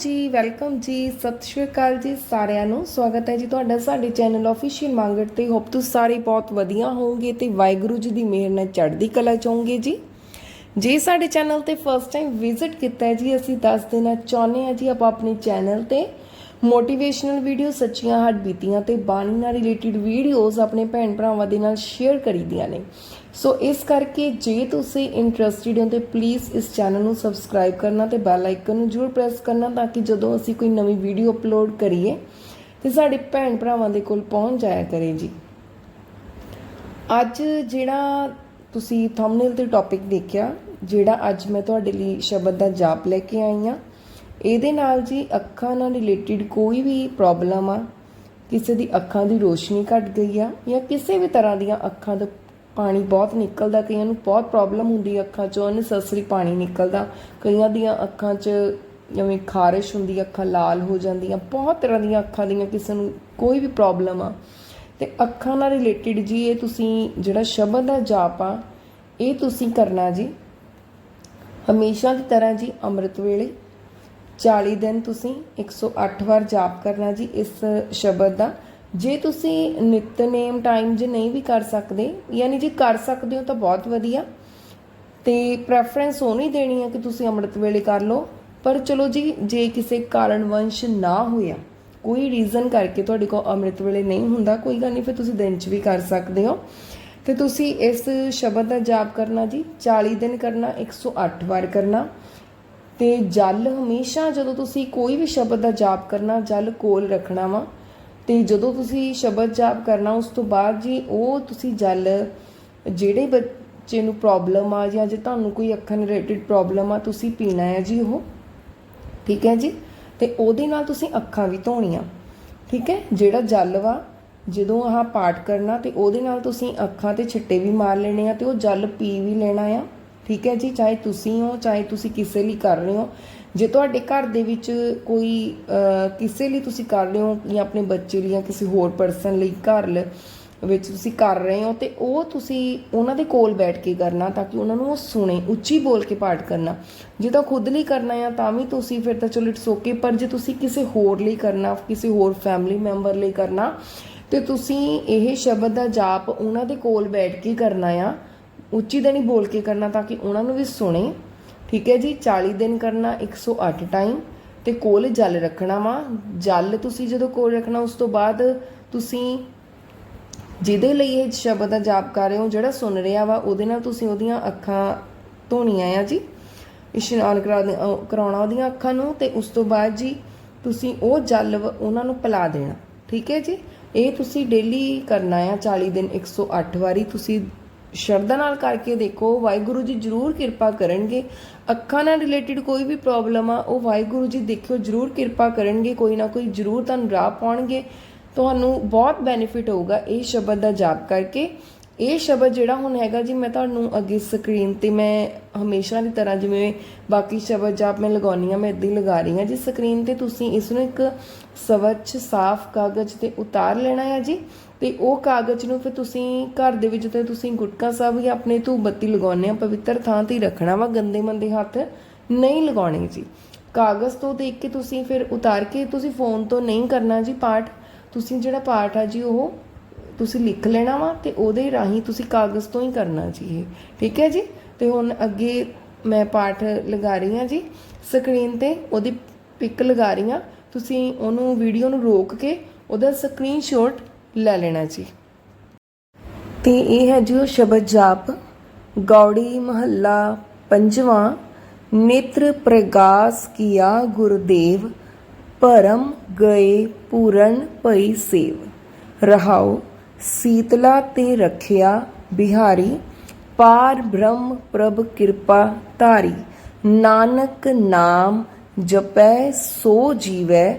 ਜੀ ਵੈਲਕਮ ਜੀ, ਸਤਿ ਸ਼੍ਰੀ ਅਕਾਲ ਜੀ ਸਾਰਿਆਂ ਨੂੰ। ਸਵਾਗਤ ਹੈ ਜੀ ਤੁਹਾਡਾ ਸਾਡੇ ਚੈਨਲ ਆਫੀਸ਼ੀਅਲ ਮੰਗਟ ਤੇ। ਹੋਪ ਤੁਸੀਂ ਸਾਰੇ ਬਹੁਤ ਵਧੀਆ ਹੋਵੋਗੇ ਤੇ ਵਾਹਿਗੁਰੂ ਜੀ ਦੀ ਮਿਹਰ ਨਾਲ ਚੜ੍ਹਦੀ ਕਲਾ ਚਾਹੋਗੇ ਜੀ। ਜੇ ਸਾਡੇ ਚੈਨਲ ਤੇ ਫਸਟ ਟਾਈਮ ਵਿਜ਼ਿਟ ਕੀਤਾ ਹੈ ਜੀ, ਅਸੀਂ ਦੱਸ ਦੇਣਾ ਚਾਹੁੰਦੇ ਹਾਂ ਜੀ ਆਪਾਂ ਆਪਣੇ ਚੈਨਲ ਤੇ ਮੋਟੀਵੇਸ਼ਨਲ ਵੀਡੀਓ ਸੱਚੀਆਂ ਹੱਡ ਬੀਤੀਆਂ ਤੇ ਬਾਣੀ ਨਾਲ ਰਿਲੇਟਡ ਵੀਡੀਓਜ਼ ਆਪਣੇ ਭੈਣ ਭਰਾਵਾਂ ਦੇ ਨਾਲ ਸ਼ੇਅਰ ਕਰੀਦੀਆਂ ਨੇ। ਸੋ ਇਸ ਕਰਕੇ ਜੇ ਤੁਸੀਂ ਇੰਟਰਸਟਿਡ ਹੋ ਤੇ ਪਲੀਜ਼ ਇਸ ਚੈਨਲ ਨੂੰ ਸਬਸਕ੍ਰਾਈਬ ਕਰਨਾ ਤੇ ਬੈਲ ਆਈਕਨ ਨੂੰ ਜ਼ਰੂਰ ਪ੍ਰੈਸ ਕਰਨਾ ਤਾਂ ਕਿ ਜਦੋਂ ਅਸੀਂ ਕੋਈ ਨਵੀਂ ਵੀਡੀਓ ਅਪਲੋਡ ਕਰੀਏ ਤੇ ਸਾਡੇ ਭੈਣ ਭਰਾਵਾਂ ਦੇ ਕੋਲ ਪਹੁੰਚ ਜਾਇਆ ਕਰੇ ਜੀ। ਅੱਜ ਜਿਹੜਾ ਤੁਸੀਂ ਥੰਬਨੇਲ ਤੇ ਟੌਪਿਕ ਦੇਖਿਆ, ਜਿਹੜਾ ਅੱਜ ਮੈਂ ਤੁਹਾਡੇ ਲਈ ਸ਼ਬਦ ਦਾ ਜਾਪ ਲੈ ਕੇ ਆਈ ਆ ਇਹਦੇ ਨਾਲ ਜੀ ਅੱਖਾਂ ਨਾਲ ਰਿਲੇਟਡ ਕੋਈ ਵੀ ਪ੍ਰੋਬਲਮ ਆ, ਕਿਸੇ ਦੀ ਅੱਖਾਂ ਦੀ ਰੋਸ਼ਨੀ ਘਟ ਗਈ ਆ ਜਾਂ ਕਿਸੇ ਵੀ ਤਰ੍ਹਾਂ ਦੀਆਂ ਅੱਖਾਂ ਦਾ ਪਾਣੀ ਬਹੁਤ ਨਿਕਲਦਾ, ਕਈਆਂ ਨੂੰ ਬਹੁਤ ਪ੍ਰੋਬਲਮ ਹੁੰਦੀ ਅੱਖਾਂ ਚੋਂ ਅਨਸੈਸਰੀ ਪਾਣੀ ਨਿਕਲਦਾ। ਕਈਆਂ ਦੀਆਂ ਅੱਖਾਂ 'ਚ ਜਿਵੇਂ ਖਾਰਿਸ਼ ਹੁੰਦੀ, ਅੱਖਾਂ ਲਾਲ ਹੋ ਜਾਂਦੀਆਂ, ਬਹੁਤ ਤਰ੍ਹਾਂ ਦੀਆਂ ਅੱਖਾਂ ਦੀਆਂ ਕਿਸੇ ਨੂੰ ਕੋਈ ਵੀ ਪ੍ਰੋਬਲਮ ਆ। ਤੇ ਅੱਖਾਂ ਨਾਲ ਰਿਲੇਟਡ ਜੀ, ਇਹ ਤੁਸੀਂ ਜਿਹੜਾ ਸ਼ਬਦ ਦਾ ਜਾਪ ਆ, ਇਹ ਤੁਸੀਂ ਕਰਨਾ ਜੀ। ਹਮੇਸ਼ਾ ਦੀ ਤਰ੍ਹਾਂ ਜੀ, ਅੰਮ੍ਰਿਤ ਵੇਲੇ 40 ਦਿਨ ਤੁਸੀਂ 108 ਵਾਰ ਜਾਪ ਕਰਨਾ ਜੀ, ਇਸ ਸ਼ਬਦ ਦਾ। ਜੇ ਤੁਸੀਂ ਨਿਤਨੇਮ ਟਾਈਮ ਜੇ ਨਹੀਂ ਵੀ ਕਰ ਸਕਦੇ, ਯਾਨੀ ਜੇ ਕਰ ਸਕਦੇ ਹੋ ਤਾਂ ਬਹੁਤ ਵਧੀਆ। ਤੇ ਪ੍ਰੈਫਰੈਂਸ ਉਹ ਨਹੀਂ ਦੇਣੀ ਹੈ ਕਿ ਤੁਸੀਂ ਅੰਮ੍ਰਿਤ ਵੇਲੇ ਕਰ ਲਓ। ਪਰ ਚਲੋ ਜੀ, ਜੇ ਕਿਸੇ ਕਾਰਨ ਵੰਸ਼ ਨਾ ਹੋਇਆ, ਕੋਈ ਰੀਜ਼ਨ ਕਰਕੇ ਤੁਹਾਡੇ ਕੋਲ ਅੰਮ੍ਰਿਤ ਵੇਲੇ ਨਹੀਂ ਹੁੰਦਾ, ਕੋਈ ਗੱਲ ਨਹੀਂ, ਫਿਰ ਤੁਸੀਂ ਦਿਨ 'ਚ ਵੀ ਕਰ ਸਕਦੇ ਹੋ। ਤੇ ਤੁਸੀਂ ਇਸ ਸ਼ਬਦ ਦਾ ਜਾਪ ਕਰਨਾ ਜੀ 40 ਦਿਨ ਕਰਨਾ 108 ਵਾਰ ਕਰਨਾ। ਤੇ ਜਲ ਹਮੇਸ਼ਾ ਜਦੋਂ ਤੁਸੀਂ ਕੋਈ ਵੀ ਸ਼ਬਦ ਦਾ ਜਾਪ ਕਰਨਾ, ਜਲ ਕੋਲ ਰੱਖਣਾ ਵਾ ਤੇ ਜਦੋਂ ਤੁਸੀਂ ਸ਼ਬਦ ਜਾਪ ਕਰਨਾ, ਉਸ ਤੋਂ ਬਾਅਦ ਜੀ ਉਹ ਤੁਸੀਂ ਜਲ, ਜਿਹੜੇ ਬੱਚੇ ਨੂੰ ਪ੍ਰੋਬਲਮ ਆ ਜਾਂ ਜੇ ਤੁਹਾਨੂੰ ਕੋਈ ਅੱਖਾਂ ਰਿਲੇਟਡ ਪ੍ਰੋਬਲਮ ਆ, ਤੁਸੀਂ ਪੀਣਾ ਹੈ ਜੀ ਉਹ। ਠੀਕ ਹੈ ਜੀ? ਤੇ ਉਹਦੇ ਨਾਲ ਤੁਸੀਂ ਅੱਖਾਂ ਵੀ ਧੋਣੀਆਂ। ਠੀਕ ਹੈ? ਜਿਹੜਾ ਜਲ ਵਾ, ਜਦੋਂ ਆਹ ਪਾਠ ਕਰਨਾ, ਤੇ ਉਹਦੇ ਨਾਲ ਤੁਸੀਂ ਅੱਖਾਂ ਤੇ ਛਿੱਟੇ ਵੀ ਮਾਰ ਲੈਣੇ ਆ ਤੇ ਉਹ ਜਲ ਪੀ ਵੀ ਲੈਣਾ ਆ। ਠੀਕ ਹੈ ਜੀ? ਚਾਹੇ ਤੁਸੀਂ ਹੋ, ਚਾਹੇ ਤੁਸੀਂ ਕਿਸੇ ਲਈ ਕਰ ਰਹੇ ਹੋ। ਜੇ ਤੁਹਾਡੇ ਘਰ ਦੇ ਵਿੱਚ ਕੋਈ ਕਿਸੇ ਲਈ ਤੁਸੀਂ ਕਰ ਰਹੇ ਹੋ ਜਾਂ ਆਪਣੇ ਬੱਚੇ ਲਈ ਜਾਂ ਕਿਸੇ ਹੋਰ ਪਰਸਨ ਲਈ ਘਰ ਲ- ਵਿੱਚ ਤੁਸੀਂ ਕਰ ਰਹੇ ਹੋ, ਤੇ ਉਹ ਤੁਸੀਂ ਉਹਨਾਂ ਦੇ ਕੋਲ ਬੈਠ ਕੇ ਕਰਨਾ ਤਾਂ ਕਿ ਉਹਨਾਂ ਨੂੰ ਉਹ ਸੁਣੇ, ਉੱਚੀ ਬੋਲ ਕੇ ਪਾਠ ਕਰਨਾ। ਜੇ ਤਾਂ ਖੁਦ ਲਈ ਕਰਨਾ ਆ ਤਾਂ ਵੀ ਤੁਸੀਂ ਫਿਰ ਤਾਂ ਚਲੋ ਇਟਸ ਓਕੇ ਪਰ ਜੇ ਤੁਸੀਂ ਕਿਸੇ ਹੋਰ ਲਈ ਕਰਨਾ, ਕਿਸੇ ਹੋਰ ਫੈਮਿਲੀ ਮੈਂਬਰ ਲਈ ਕਰਨਾ, ਤੇ ਤੁਸੀਂ ਇਹ ਸ਼ਬਦ ਦਾ ਜਾਪ ਉਹਨਾਂ ਦੇ ਕੋਲ ਬੈਠ ਕੇ ਕਰਨਾ ਆ, ਉੱਚੀ ਤਾਂ ਬੋਲ ਕੇ ਕਰਨਾ ਤਾਂ ਕਿ ਉਹਨਾਂ ਨੂੰ ਵੀ ਸੁਣੇ ਠੀਕ ਹੈ ਜੀ 40 ਦਿਨ ਕਰਨਾ 108 ਟਾਈਮ ਤੇ ਕੋਲ ਜਲ ਰੱਖਣਾ ਵਾ। ਜਲ ਤੁਸੀਂ ਜਦੋਂ ਕੋਲ ਰੱਖਣਾ, ਉਸ ਤੋਂ ਬਾਅਦ ਤੁਸੀਂ ਜਿਹਦੇ ਲਈ ਇਹ ਸ਼ਬਦ ਦਾ ਜਾਪ ਕਰ ਰਹੇ ਹੋ, ਜਿਹੜਾ ਸੁਣ ਰਿਹਾ ਵਾ, ਉਹਦੇ ਨਾਲ ਤੁਸੀਂ ਉਹਦੀਆਂ ਅੱਖਾਂ ਧੋਣੀਆਂ ਆ ਜੀ। ਇਸ਼ਨਾਨ ਕਰਾ ਕਰਾਉਣਾ ਉਹਦੀਆਂ ਅੱਖਾਂ ਨੂੰ ਤੇ ਉਸ ਤੋਂ ਬਾਅਦ ਜੀ ਤੁਸੀਂ ਉਹ ਜਲ ਉਹਨਾਂ ਨੂੰ ਪਿਲਾ ਦੇਣਾ। ਠੀਕ ਹੈ ਜੀ? ਇਹ ਤੁਸੀਂ ਡੇਲੀ ਕਰਨਾ ਆ 40 ਦਿਨ 108 ਵਾਰੀ ਤੁਸੀਂ ਸ਼ਰਧਾ ਨਾਲ ਕਰਕੇ ਦੇਖੋ, ਵਾਹਿਗੁਰੂ ਜੀ ਜ਼ਰੂਰ ਕਿਰਪਾ ਕਰਨਗੇ। ਅੱਖਾਂ ਨਾਲ ਰਿਲੇਟਡ ਕੋਈ ਵੀ ਪ੍ਰੋਬਲਮ ਆ, ਉਹ ਵਾਹਿਗੁਰੂ ਜੀ ਦੇਖਿਓ, ਜ਼ਰੂਰ ਕਿਰਪਾ ਕਰਨਗੇ। ਕੋਈ ਨਾ ਕੋਈ ਜ਼ਰੂਰ ਤੁਹਾਨੂੰ ਰਾਹ ਪਾਉਣਗੇ। ਤੁਹਾਨੂੰ ਬਹੁਤ ਬੈਨੀਫਿਟ ਹੋਊਗਾ ਇਹ ਸ਼ਬਦ ਦਾ ਜਾਪ ਕਰਕੇ। ਇਹ ਸ਼ਬਦ ਜਿਹੜਾ ਹੁਣ ਹੈਗਾ ਜੀ, ਮੈਂ ਤੁਹਾਨੂੰ ਅੱਗੇ ਸਕਰੀਨ ਤੇ ਮੈਂ ਹਮੇਸ਼ਾ ਦੀ ਤਰ੍ਹਾਂ ਜਿਵੇਂ ਬਾਕੀ ਸ਼ਬਦ ਜਾਪ ਮੈਂ ਲਗਾਉਣੀ ਆ ਮੈਂ ਇਦਾਂ ਹੀ ਲਗਾ ਰਹੀ ਹਾਂ ਜੀ ਸਕਰੀਨ ਤੇ ਤੁਸੀਂ ਇਸ ਨੂੰ ਇੱਕ ਸਵੱਛ, ਸਾਫ਼ ਕਾਗਜ਼ ਤੇ ਉਤਾਰ ਲੈਣਾ ਹੈ ਜੀ ਤੇ ਉਹ ਕਾਗਜ਼ ਨੂੰ ਫਿਰ ਤੁਸੀਂ ਘਰ ਦੇ ਵਿੱਚ ਤੇ ਤੁਸੀਂ ਗੁਟਕਾ ਸਾਹਿਬ ਜਾਂ ਆਪਣੇ ਧੂਪ ਬੱਤੀ ਲਗਾਉਣੇ ਆ ਪਵਿੱਤਰ ਥਾਂ ਤੇ ਹੀ ਰੱਖਣਾ ਵਾ, ਗੰਦੇ ਮੰਦੇ ਹੱਥ ਨਹੀਂ ਲਗਾਉਣੇ ਜੀ। ਕਾਗਜ਼ ਤੋਂ ਦੇਖ ਕੇ ਤੁਸੀਂ ਫਿਰ ਉਤਾਰ ਕੇ ਤੁਸੀਂ ਫੋਨ ਤੋਂ ਨਹੀਂ ਕਰਨਾ ਜੀ ਪਾਠ, ਤੁਸੀਂ ਜਿਹੜਾ ਪਾਠ ਆ ਜੀ ਉਹ ਤੁਸੀਂ ਲਿਖ ਲੈਣਾ ਵਾ ਤੇ ਉਹਦੇ ਰਾਹੀਂ ਤੁਸੀਂ ਕਾਗਜ਼ ਤੋਂ ਹੀ ਕਰਨਾ ਜੀ ਇਹ। ਠੀਕ ਹੈ ਜੀ? ਤੇ ਹੁਣ ਅੱਗੇ ਮੈਂ ਪਾਠ ਲਗਾ ਰਹੀ ਹਾਂ ਜੀ। ਸਕਰੀਨ ਤੇ ਉਹਦੀ ਪਿਕ ਲਗਾ ਰਹੀ ਹਾਂ। ਤੁਸੀਂ ਉਹਨੂੰ ਵੀਡੀਓ ਨੂੰ ਰੋਕ ਕੇ ਉਹਦਾ ਸਕਰੀਨਸ਼ਾਟ ਲੈ ਲੈਣਾ ਜੀ। ਤੇ ਇਹ ਹੈ ਜੀ ਉਹ ਸ਼ਬਦ ਜਾਪ। ਗੌੜੀ ਮਹੱਲਾ ਪੰਜਵਾਂ। ਨੇਤਰ ਪ੍ਰਗਾਸ ਕੀਆ ਗੁਰਦੇਵ। ਭਰਮ ਗਏ ਪੂਰਨ ਭਈ ਸੇਵ। ਰਹਾਓ। ਸੀਤਲਾ ਤੇ ਰਖਿਆ ਬਿਹਾਰੀ, ਪਾਰ ਬ੍ਰਹਮ ਪ੍ਰਭ ਕਿਰਪਾ ਧਾਰੀ, ਨਾਨਕ ਨਾਮ ਜਪੈ ਸੋ ਜੀਵੈ,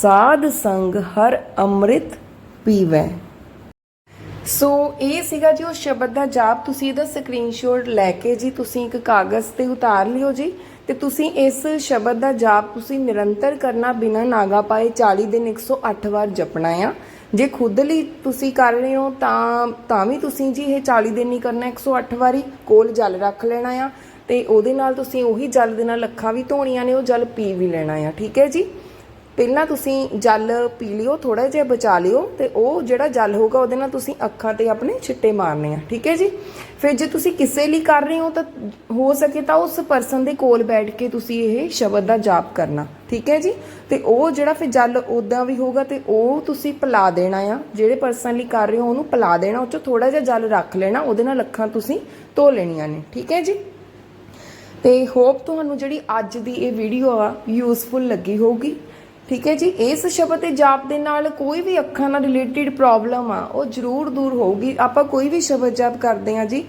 ਸਾਧ ਸੰਗ ਹਰ ਅੰਮ੍ਰਿਤ ਪੀਵੈ। ਸੋ ਇਹ ਸੀਗਾ ਜੀ ਉਹ ਸ਼ਬਦ ਦਾ ਜਾਪ। ਤੁਸੀਂ ਇਹਦਾ ਸਕਰੀਨਸ਼ਾਟ ਲੈ ਕੇ ਜੀ, ਤੁਸੀਂ ਇੱਕ ਕਾਗਜ਼ ਤੇ ਉਤਾਰ ਲਿਓ ਜੀ ਤੇ ਤੁਸੀਂ ਇਸ ਸ਼ਬਦ ਦਾ ਜਾਪ ਤੁਸੀਂ ਨਿਰੰਤਰ ਕਰਨਾ ਬਿਨਾਂ ਨਾਗਾ ਪਾਏ 40 ਦਿਨ 108 ਵਾਰ ਜਪਣਾ ਆ। ਜੇ ਖੁਦ ਲਈ ਤੁਸੀਂ ਕਰ ਰਹੇ ਹੋ ਤਾਂ ਤਾਂ ਵੀ ਤੁਸੀਂ ਜੀ ਇਹ 40 ਦਿਨ ਨਹੀਂ ਕਰਨਾ 108 ਵਾਰੀ ਕੋਲ ਜਲ ਰੱਖ ਲੈਣਾ ਆ। ਤੇ ਉਹਦੇ ਨਾਲ ਤੁਸੀਂ ਉਹੀ ਜਲ ਦੇ ਨਾਲ ਲੱਖਾਂ ਵੀ ਧੋਣੀਆਂ ਨੇ, ਉਹ ਜਲ ਪੀ ਵੀ ਲੈਣਾ ਆ, ਠੀਕ ਹੈ ਜੀ? ਪਹਿਲਾਂ ਤੁਸੀਂ ਜਲ ਪੀ ਲਿਓ ਥੋੜਾ ਜਿਹਾ ਬਚਾ ਲਿਓ ਤੇ ਉਹ ਜਿਹੜਾ ਜਲ ਹੋਊਗਾ ਉਹਦੇ ਨਾਲ ਤੁਸੀਂ ਅੱਖਾਂ ਤੇ ਆਪਣੇ ਛਿੱਟੇ ਮਾਰਨੇ ਆ, ਠੀਕ ਹੈ ਜੀ? ਫਿਰ ਜੇ ਤੁਸੀਂ ਕਿਸੇ ਲਈ ਕਰ ਰਹੇ ਹੋ ਤਾਂ ਹੋ ਸਕੇ ਤਾਂ ਉਸ ਪਰਸਨ ਦੇ ਕੋਲ ਬੈਠ ਕੇ ਤੁਸੀਂ ਇਹ ਸ਼ਬਦ ਦਾ ਜਾਪ ਕਰਨਾ, ਠੀਕ ਹੈ ਜੀ? ਤੇ ਉਹ ਜਿਹੜਾ ਫਿਰ ਜਲ ਉਦਾਂ ਵੀ ਹੋਊਗਾ ਤੇ ਉਹ ਤੁਸੀਂ ਪਿਲਾ ਦੇਣਾ ਆ, ਜਿਹੜੇ ਪਰਸਨ ਲਈ ਕਰ ਰਹੇ ਹੋ ਉਹਨੂੰ ਪਿਲਾ ਦੇਣਾ, ਉਹ ਚੋਂ ਥੋੜਾ ਜਿਹਾ ਜਲ ਰੱਖ ਲੈਣਾ, ਉਹਦੇ ਨਾਲ ਅੱਖਾਂ ਤੁਸੀਂ ਧੋ ਲੈਣੀਆਂ ਨੇ, ਠੀਕ ਹੈ ਜੀ? ਤੇ ਹੋਪ ਤੁਹਾਨੂੰ ਜਿਹੜੀ ਅੱਜ ਦੀ ਇਹ ਵੀਡੀਓ ਆ ਯੂਸਫੁਲ ਲੱਗੀ ਹੋਊਗੀ। ਠੀਕ ਹੈ ਜੀ, ਇਸ ਸ਼ਬਦ ਤੇ ਜਾਪ ਦੇ ਨਾਲ ਕੋਈ ਵੀ ਅੱਖਾਂ ਨਾਲ ਰਿਲੇਟਡ ਪ੍ਰੋਬਲਮ ਆ, ਉਹ ਜ਼ਰੂਰ ਦੂਰ ਹੋਊਗੀ। ਆਪਾਂ ਕੋਈ ਵੀ ਸ਼ਬਦ ਜਾਪ ਕਰਦੇ ਆ ਜੀ,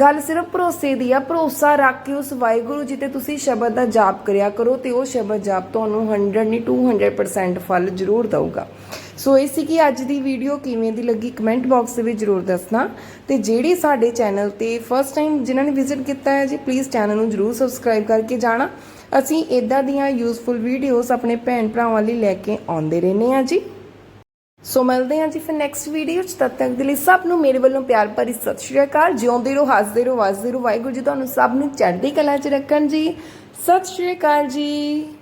ਗੱਲ ਸਿਰਫ ਭਰੋਸੇ ਦੀ ਆ, ਭਰੋਸਾ ਰੱਖ ਕੇ ਉਸ ਵਾਹਿਗੁਰੂ ਜੀ ਤੇ ਤੁਸੀਂ ਸ਼ਬਦ ਦਾ ਜਾਪ ਕਰਿਆ ਕਰੋ ਤੇ ਉਹ ਸ਼ਬਦ ਜਾਪ ਤੁਹਾਨੂੰ 100 ਨਹੀਂ 200% ਫਲ ਜ਼ਰੂਰ ਦਊਗਾ। ਸੋ ਇਹ ਸੀ ਕਿ ਅੱਜ ਦੀ ਵੀਡੀਓ ਕਿਵੇਂ ਦੀ ਲੱਗੀ? ਕਮੈਂਟ ਬਾਕਸ ਦੇ ਵਿੱਚ ਜ਼ਰੂਰ ਦੱਸਣਾ। ਤੇ ਜਿਹੜੇ ਸਾਡੇ ਚੈਨਲ ਤੇ ਫਸਟ ਟਾਈਮ ਜਿਨ੍ਹਾਂ ਨੇ ਵਿਜ਼ਿਟ ਕੀਤਾ ਹੈ ਜੀ ਪਲੀਜ਼ ਚੈਨਲ ਨੂੰ ਜ਼ਰੂਰ ਸਬਸਕ੍ਰਾਈਬ ਕਰਕੇ ਜਾਣਾ। ਅਸੀਂ ਇਦਾਂ ਦੀਆਂ ਯੂਸਫੁਲ ਵੀਡੀਓਜ਼ ਆਪਣੇ ਭੈਣ ਭਰਾਵਾਂ ਲਈ ਲੈ ਕੇ ਆਉਂਦੇ ਰਹਿੰਦੇ ਆ ਜੀ। ਸੋ ਮਿਲਦੇ ਹਾਂ ਜੀ ਫਿਰ ਨੈਕਸਟ ਵੀਡੀਓ ਚ। ਤਦ ਤੱਕ ਦੇ ਲਈ ਸਭ ਨੂੰ ਮੇਰੇ ਵੱਲੋਂ ਪਿਆਰ ਭਰੀ ਸਤਿ ਸ਼੍ਰੀ ਅਕਾਲ। ਜਿਉਂਦੇ ਰਹੋ, ਹੱਸਦੇ ਰਹੋ ਵੱਸਦੇ ਰਹੋ। ਵਾਹਿਗੁਰੂ ਜੀ ਤੁਹਾਨੂੰ ਸਭ ਨੂੰ ਚੜ੍ਹਦੀ ਕਲਾ ਚ ਰੱਖਣ ਜੀ। ਸਤਿ ਸ਼੍ਰੀ ਅਕਾਲ ਜੀ।